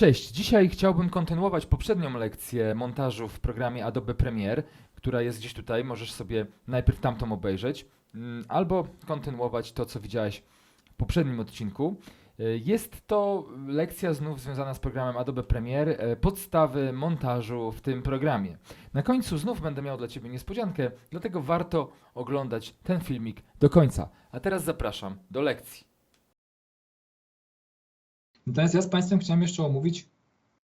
Cześć, dzisiaj chciałbym kontynuować poprzednią lekcję montażu w programie Adobe Premiere, która jest gdzieś tutaj, możesz sobie najpierw tamtą obejrzeć, mm, albo kontynuować to, co widziałeś w poprzednim odcinku. Y, Jest to lekcja znów związana z programem Adobe Premiere, e, podstawy montażu w tym programie. Na końcu znów będę miał dla Ciebie niespodziankę, dlatego warto oglądać ten filmik do końca. A teraz zapraszam do lekcji. Natomiast ja z Państwem chciałem jeszcze omówić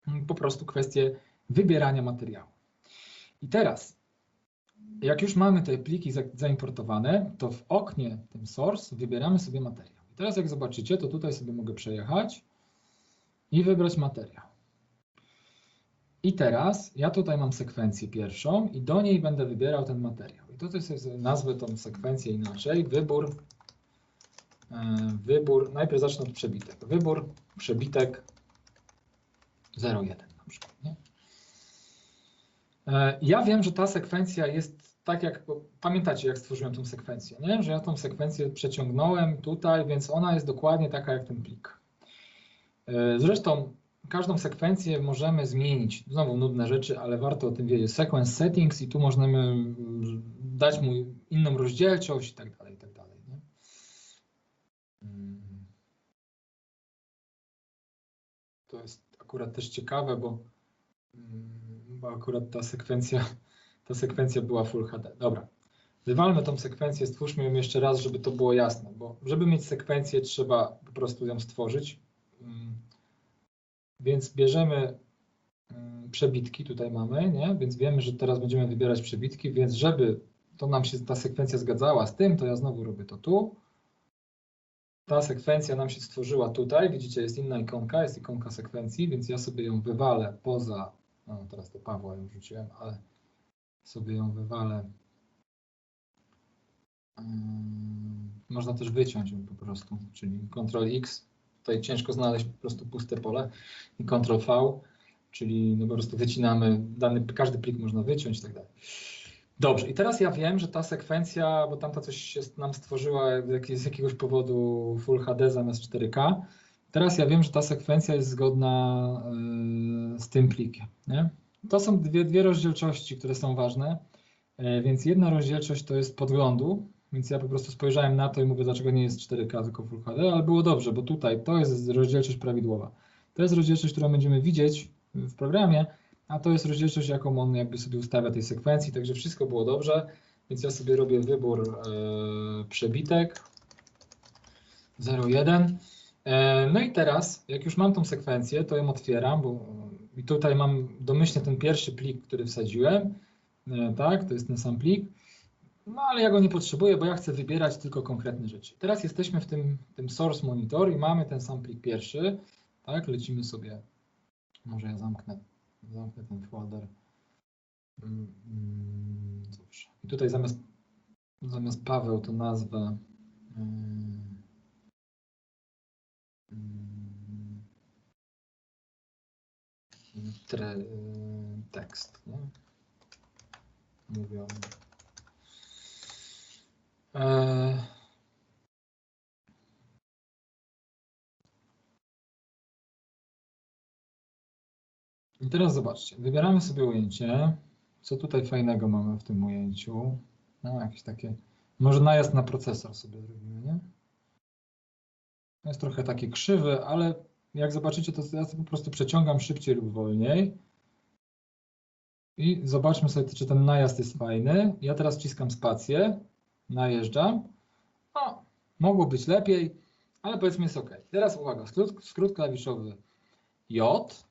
mm, po prostu kwestię wybierania materiału. I teraz, jak już mamy te pliki za- zaimportowane, to w oknie tym source wybieramy sobie materiał. I teraz jak zobaczycie, to tutaj sobie mogę przejechać i wybrać materiał. I teraz ja tutaj mam sekwencję pierwszą i do niej będę wybierał ten materiał. I tutaj sobie nazwę tą sekwencję inaczej. Wybór, wybór, najpierw zacznę od przebitek. Wybór, przebitek 0,1 na przykład. Nie? E, Ja wiem, że ta sekwencja jest tak jak, pamiętacie jak stworzyłem tą sekwencję, nie? że ja tą sekwencję przeciągnąłem tutaj, więc ona jest dokładnie taka jak ten plik. E, Zresztą każdą sekwencję możemy zmienić. Znowu nudne rzeczy, ale warto o tym wiedzieć. Sequence settings i tu możemy mm, dać mu inną rozdzielczość i tak dalej. Nie? Mm. To jest akurat też ciekawe, bo, mm, bo akurat ta sekwencja, ta sekwencja była Full HD. Dobra, wywalmy tą sekwencję, stwórzmy ją jeszcze raz, żeby to było jasne, bo żeby mieć sekwencję trzeba po prostu ją stworzyć. Mm, Więc bierzemy mm, przebitki, tutaj mamy, nie? Więc wiemy, że teraz będziemy wybierać przebitki, więc żeby to nam się ta sekwencja zgadzała z tym, to ja znowu robię to tu. Ta sekwencja nam się stworzyła tutaj, widzicie, jest inna ikonka, jest ikonka sekwencji, więc ja sobie ją wywalę poza, no teraz do Pawła ją wrzuciłem, ale sobie ją wywalę. Ym, Można też wyciąć ją po prostu, czyli Ctrl X, tutaj ciężko znaleźć po prostu puste pole i Ctrl V, czyli no po prostu wycinamy dany, każdy plik można wyciąć i tak dalej. Dobrze, i teraz ja wiem, że ta sekwencja, bo tamta coś się nam stworzyła z jakiegoś powodu Full HD zamiast 4K. Teraz ja wiem, że ta sekwencja jest zgodna yy, z tym plikiem. Nie? To są dwie, dwie rozdzielczości, które są ważne. Yy, Więc jedna rozdzielczość to jest podglądu, więc ja po prostu spojrzałem na to i mówię, dlaczego nie jest 4K, tylko Full HD, ale było dobrze, bo tutaj to jest rozdzielczość prawidłowa. To jest rozdzielczość, którą będziemy widzieć w programie, a to jest rozdzielczość, jaką on jakby sobie ustawia tej sekwencji, także wszystko było dobrze, więc ja sobie robię wybór e, przebitek. 0,1. E, no i teraz, jak już mam tą sekwencję, to ją otwieram, bo i tutaj mam domyślnie ten pierwszy plik, który wsadziłem, e, tak, to jest ten sam plik, no ale ja go nie potrzebuję, bo ja chcę wybierać tylko konkretne rzeczy. Teraz jesteśmy w tym, tym source monitor i mamy ten sam plik pierwszy, tak, lecimy sobie, może ja zamknę Zamknę ten folder. Mm, mm, Dobrze. I tutaj zamiast, zamiast Paweł to nazwę mm, mm, tre, y, tekst. Nie? Mówią. E, I teraz zobaczcie, wybieramy sobie ujęcie. Co tutaj fajnego mamy w tym ujęciu? No, jakieś takie. Może najazd na procesor sobie zrobimy, nie? Jest trochę taki krzywy, ale jak zobaczycie, to ja sobie po prostu przeciągam szybciej lub wolniej. I zobaczmy sobie, czy ten najazd jest fajny. Ja teraz wciskam spację, najeżdżam. No, mogło być lepiej, ale powiedzmy jest OK. Teraz uwaga, skrót, skrót klawiszowy J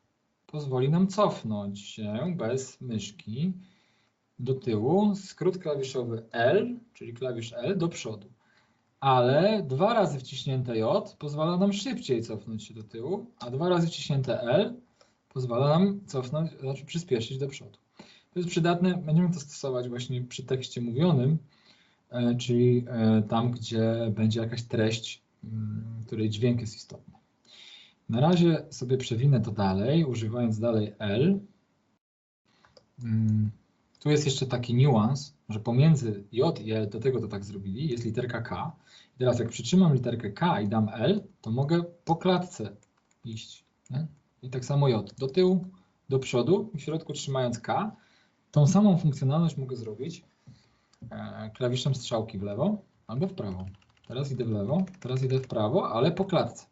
pozwoli nam cofnąć się bez myszki do tyłu. Skrót klawiszowy L, czyli klawisz L do przodu. Ale dwa razy wciśnięte J pozwala nam szybciej cofnąć się do tyłu, a dwa razy wciśnięte L pozwala nam cofnąć, znaczy przyspieszyć do przodu. To jest przydatne, będziemy to stosować właśnie przy tekście mówionym, e, czyli e, tam, gdzie będzie jakaś treść, mm, której dźwięk jest istotny. Na razie sobie przewinę to dalej, używając dalej L. Mm, Tu jest jeszcze taki niuans, że pomiędzy J i L, do tego to tak zrobili, jest literka K. I teraz jak przytrzymam literkę K i dam L, to mogę po klatce iść. Nie? I tak samo J. Do tyłu, do przodu, w środku trzymając K. Tą samą funkcjonalność mogę zrobić e, klawiszem strzałki w lewo albo w prawo. Teraz idę w lewo, teraz idę w prawo, ale po klatce.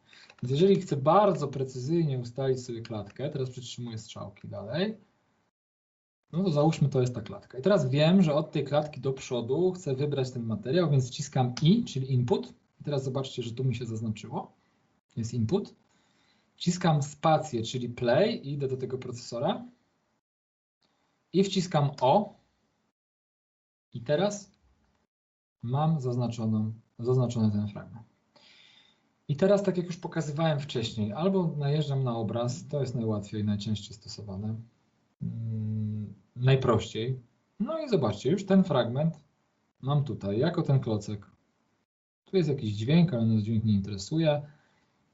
Więc jeżeli chcę bardzo precyzyjnie ustalić sobie klatkę, teraz przytrzymuję strzałki dalej, no to załóżmy to jest ta klatka. I teraz wiem, że od tej klatki do przodu chcę wybrać ten materiał, więc wciskam I, czyli input. I teraz zobaczcie, że tu mi się zaznaczyło. Jest input. Wciskam spację, czyli play i idę do tego procesora. I wciskam O. I teraz mam zaznaczoną, zaznaczony ten fragment. I teraz, tak jak już pokazywałem wcześniej, albo najeżdżam na obraz, to jest najłatwiej, najczęściej stosowane, mm, najprościej. No i zobaczcie, już ten fragment mam tutaj, jako ten klocek. Tu jest jakiś dźwięk, ale nas dźwięk nie interesuje.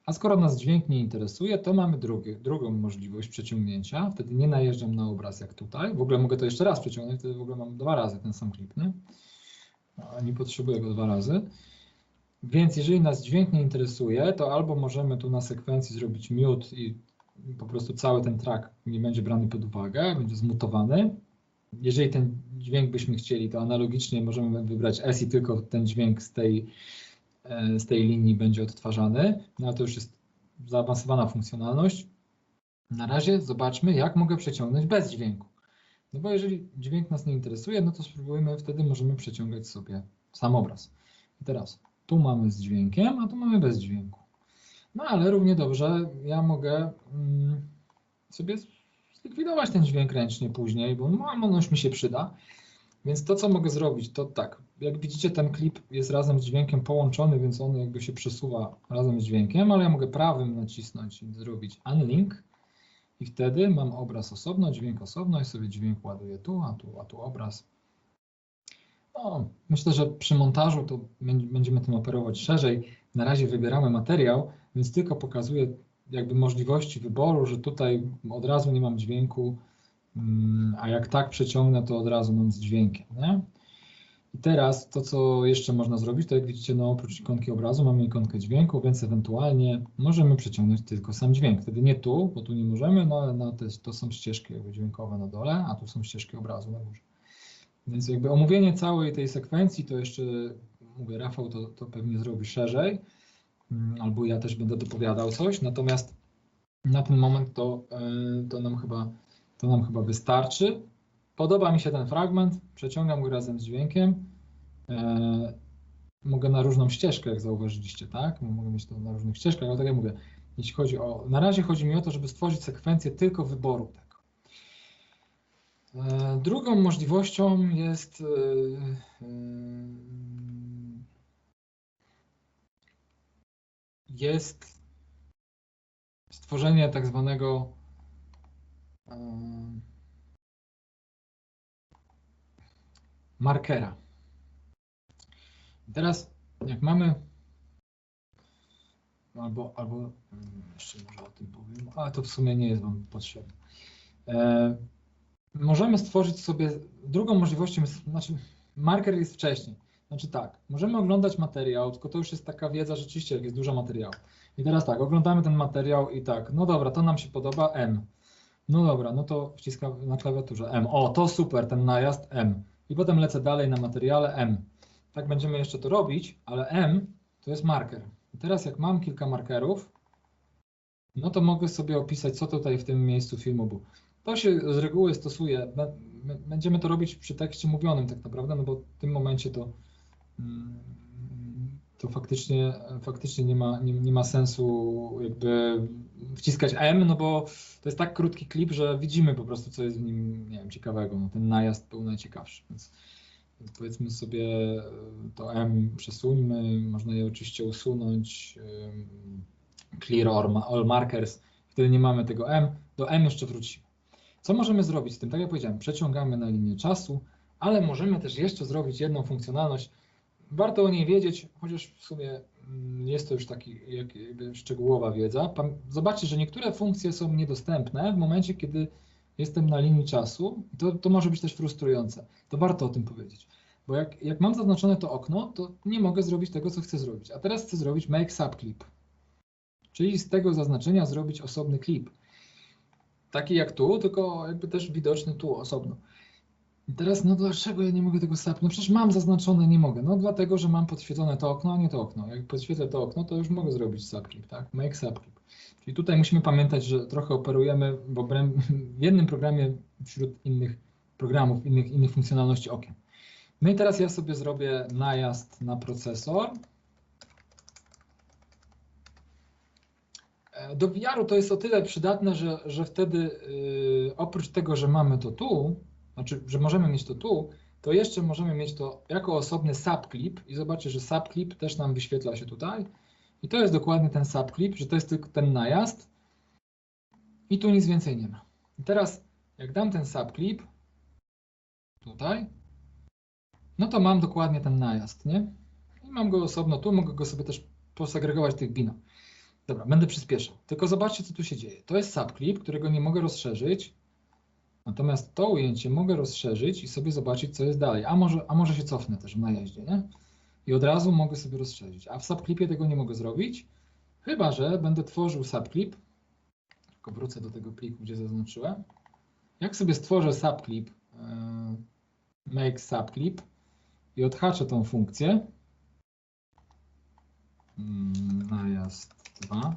A skoro nas dźwięk nie interesuje, to mamy drugi, drugą możliwość przeciągnięcia. Wtedy nie najeżdżam na obraz jak tutaj. W ogóle mogę to jeszcze raz przeciągnąć, wtedy w ogóle mam dwa razy ten sam klip. Nie, nie potrzebuję go dwa razy. Więc jeżeli nas dźwięk nie interesuje, to albo możemy tu na sekwencji zrobić mute i po prostu cały ten track nie będzie brany pod uwagę, będzie zmutowany. Jeżeli ten dźwięk byśmy chcieli, to analogicznie możemy wybrać S i tylko ten dźwięk z tej, e, z tej linii będzie odtwarzany. No ale to już jest zaawansowana funkcjonalność. Na razie zobaczmy, jak mogę przeciągnąć bez dźwięku. No bo jeżeli dźwięk nas nie interesuje, no to spróbujmy, wtedy możemy przeciągać sobie sam obraz. I teraz tu mamy z dźwiękiem, a tu mamy bez dźwięku. No ale równie dobrze ja mogę mm, sobie zlikwidować ten dźwięk ręcznie później, bo no, on już mi się przyda. Więc to, co mogę zrobić, to tak. Jak widzicie, ten klip jest razem z dźwiękiem połączony, więc on jakby się przesuwa razem z dźwiękiem, ale ja mogę prawym nacisnąć i zrobić unlink i wtedy mam obraz osobno, dźwięk osobno i sobie dźwięk ładuję tu, a tu, a tu obraz. No, myślę, że przy montażu to będ- będziemy tym operować szerzej. Na razie wybieramy materiał, więc tylko pokazuję jakby możliwości wyboru, że tutaj od razu nie mam dźwięku, mm, a jak tak przeciągnę, to od razu mam z dźwiękiem. Nie? I teraz to, co jeszcze można zrobić, to jak widzicie, no oprócz ikonki obrazu mamy ikonkę dźwięku, więc ewentualnie możemy przeciągnąć tylko sam dźwięk. Wtedy nie tu, bo tu nie możemy, no ale na te, to są ścieżki dźwiękowe na dole, a tu są ścieżki obrazu na górze. Więc jakby omówienie całej tej sekwencji, to jeszcze mówię, Rafał to, to pewnie zrobi szerzej, mm, albo ja też będę dopowiadał coś, natomiast na ten moment to, yy, to, nam chyba, to nam chyba wystarczy. Podoba mi się ten fragment, przeciągam go razem z dźwiękiem. Yy, Mogę na różną ścieżkę, jak zauważyliście, tak? Mogę mieć to na różnych ścieżkach, ale tak jak mówię, jeśli chodzi o. Na razie chodzi mi o to, żeby stworzyć sekwencję tylko wyboru. E, Drugą możliwością jest e, e, jest stworzenie tak zwanego e, markera. Teraz jak mamy albo, albo mm, jeszcze może o tym powiem, ale to w sumie nie jest Wam potrzebne. Możemy stworzyć sobie, drugą możliwością znaczy marker jest wcześniej. Znaczy tak, możemy oglądać materiał, tylko to już jest taka wiedza rzeczywiście, jak jest dużo materiału. I teraz tak, oglądamy ten materiał i tak, no dobra, to nam się podoba, M. No dobra, no to wciskam na klawiaturze M. O, to super, ten najazd M. I potem lecę dalej na materiale M. Tak będziemy jeszcze to robić, ale M to jest marker. I teraz jak mam kilka markerów, no to mogę sobie opisać, co tutaj w tym miejscu filmu było. To się z reguły stosuje, będziemy to robić przy tekście mówionym tak naprawdę, no bo w tym momencie to, mm, to faktycznie, faktycznie nie, ma, nie, nie ma sensu jakby wciskać M, no bo to jest tak krótki klip, że widzimy po prostu, co jest w nim, nie wiem, ciekawego. No, ten najazd był najciekawszy, więc, więc powiedzmy sobie to M przesuńmy, można je oczywiście usunąć, clear all markers, wtedy nie mamy tego M, do M jeszcze wrócimy. Co możemy zrobić z tym? Tak jak powiedziałem, przeciągamy na linię czasu, ale możemy też jeszcze zrobić jedną funkcjonalność. Warto o niej wiedzieć, chociaż w sumie mm, jest to już taki szczegółowa wiedza. Zobaczcie, że niektóre funkcje są niedostępne w momencie, kiedy jestem na linii czasu. I To, to może być też frustrujące. To warto o tym powiedzieć. Bo jak, jak mam zaznaczone to okno, to nie mogę zrobić tego, co chcę zrobić. A teraz chcę zrobić make subclip. Czyli z tego zaznaczenia zrobić osobny klip. Taki jak tu, tylko jakby też widoczny tu osobno. I teraz, no dlaczego ja nie mogę tego subclip? No przecież mam zaznaczone, nie mogę. No dlatego, że mam podświetlone to okno, a nie to okno. Jak podświetlę to okno, to już mogę zrobić subclip, tak? Make subclip. Czyli tutaj musimy pamiętać, że trochę operujemy w, obręb... w jednym programie wśród innych programów, innych, innych funkcjonalności okien. No i teraz ja sobie zrobię najazd na procesor. Do VR-u to jest o tyle przydatne, że, że wtedy yy, oprócz tego, że mamy to tu, znaczy, że możemy mieć to tu, to jeszcze możemy mieć to jako osobny subclip i zobaczcie, że subclip też nam wyświetla się tutaj. I to jest dokładnie ten subclip, że to jest tylko ten najazd i tu nic więcej nie ma. I teraz jak dam ten subclip tutaj, no to mam dokładnie ten najazd, nie? I mam go osobno tu, mogę go sobie też posegregować tych binom. Dobra, będę przyspieszał. Tylko zobaczcie, co tu się dzieje. To jest subclip, którego nie mogę rozszerzyć. Natomiast to ujęcie mogę rozszerzyć i sobie zobaczyć, co jest dalej. A może, a może się cofnę też w najeździe, nie? I od razu mogę sobie rozszerzyć. A w subclipie tego nie mogę zrobić, chyba że będę tworzył subclip. Tylko wrócę do tego pliku, gdzie zaznaczyłem. Jak sobie stworzę subclip, yy, make subclip i odhaczę tą funkcję, Mm, najazd 2.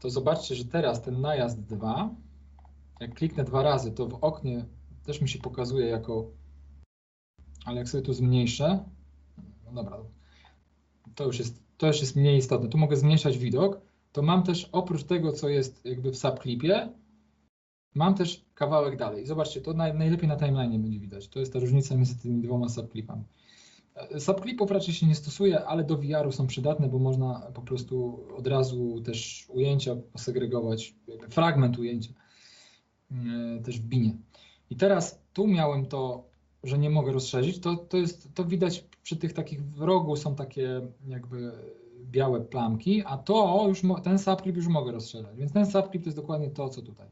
To zobaczcie, że teraz ten najazd 2, jak kliknę dwa razy, to w oknie też mi się pokazuje jako, ale jak sobie tu zmniejszę, no dobra, to już jest, to już jest mniej istotne. Tu mogę zmniejszać widok, to mam też oprócz tego, co jest jakby w subclipie, mam też kawałek dalej. Zobaczcie, to naj, najlepiej na timeline będzie widać. To jest ta różnica między tymi dwoma subclipami. Subclipów raczej się nie stosuje, ale do VR-u są przydatne, bo można po prostu od razu też ujęcia posegregować, fragment ujęcia yy, też w binie. I teraz tu miałem to, że nie mogę rozszerzyć, to, to, jest, to widać przy tych takich w rogu są takie jakby białe plamki, a to już, ten subclip już mogę rozszerzać, więc ten subclip to jest dokładnie to, co tutaj.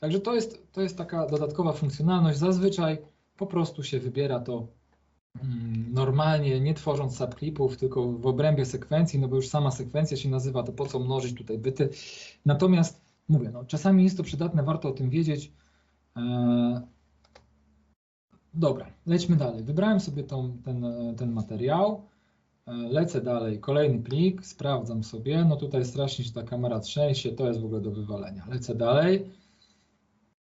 Także to jest, to jest taka dodatkowa funkcjonalność, zazwyczaj po prostu się wybiera to normalnie, nie tworząc subclipów, tylko w obrębie sekwencji, no bo już sama sekwencja się nazywa, to po co mnożyć tutaj byty. Natomiast mówię, no, czasami jest to przydatne, warto o tym wiedzieć. Eee, dobra, lećmy dalej. Wybrałem sobie tą, ten, e, ten materiał. E, Lecę dalej, kolejny plik, sprawdzam sobie. No tutaj strasznie się ta kamera trzęsie, to jest w ogóle do wywalenia. Lecę dalej.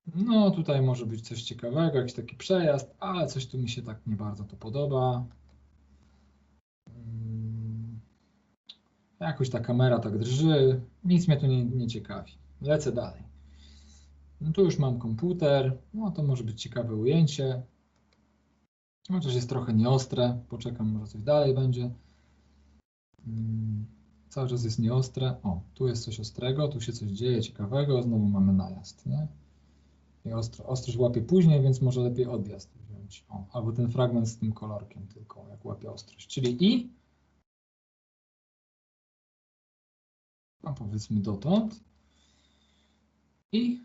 No tutaj może być coś ciekawego, jakiś taki przejazd, ale coś tu mi się tak nie bardzo to podoba. Mm, Jakoś ta kamera tak drży, nic mnie tu nie, nie ciekawi. Lecę dalej. No tu już mam komputer, no to może być ciekawe ujęcie. Chociaż jest trochę nieostre, poczekam, może coś dalej będzie. Mm, Cały czas jest nieostre. O, tu jest coś ostrego, tu się coś dzieje ciekawego, znowu mamy najazd, nie? I ostro, ostrość łapie później, więc może lepiej odjazd wziąć. O, albo ten fragment z tym kolorkiem tylko, jak łapie ostrość. Czyli i, a powiedzmy dotąd, i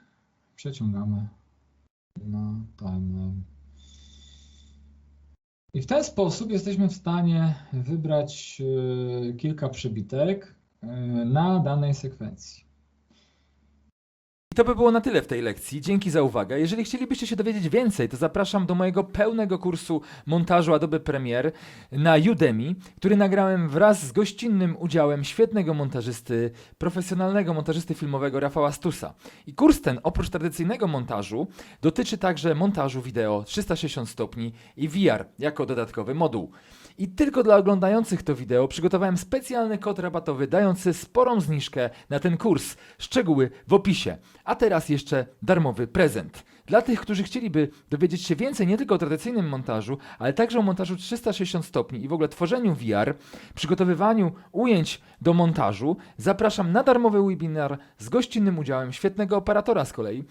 przeciągamy na timeline. I w ten sposób jesteśmy w stanie wybrać e, kilka przebitek e, na danej sekwencji. To by było na tyle w tej lekcji. Dzięki za uwagę. Jeżeli chcielibyście się dowiedzieć więcej, to zapraszam do mojego pełnego kursu montażu Adobe Premiere na Udemy, który nagrałem wraz z gościnnym udziałem świetnego montażysty, profesjonalnego montażysty filmowego Rafała Stusa. I kurs ten, oprócz tradycyjnego montażu, dotyczy także montażu wideo 360 stopni i VR jako dodatkowy moduł. I tylko dla oglądających to wideo przygotowałem specjalny kod rabatowy dający sporą zniżkę na ten kurs. Szczegóły w opisie. A teraz jeszcze darmowy prezent. Dla tych, którzy chcieliby dowiedzieć się więcej nie tylko o tradycyjnym montażu, ale także o montażu 360 stopni i w ogóle tworzeniu VR, przygotowywaniu ujęć do montażu, zapraszam na darmowy webinar z gościnnym udziałem świetnego operatora z kolei,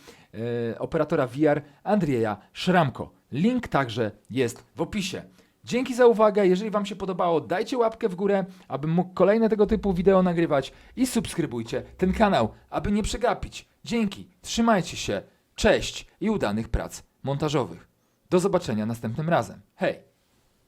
e, operatora VR Andrzeja Szramko. Link także jest w opisie. Dzięki za uwagę. Jeżeli Wam się podobało, dajcie łapkę w górę, abym mógł kolejne tego typu wideo nagrywać i subskrybujcie ten kanał, aby nie przegapić. Dzięki, trzymajcie się, cześć i udanych prac montażowych. Do zobaczenia następnym razem. Hej!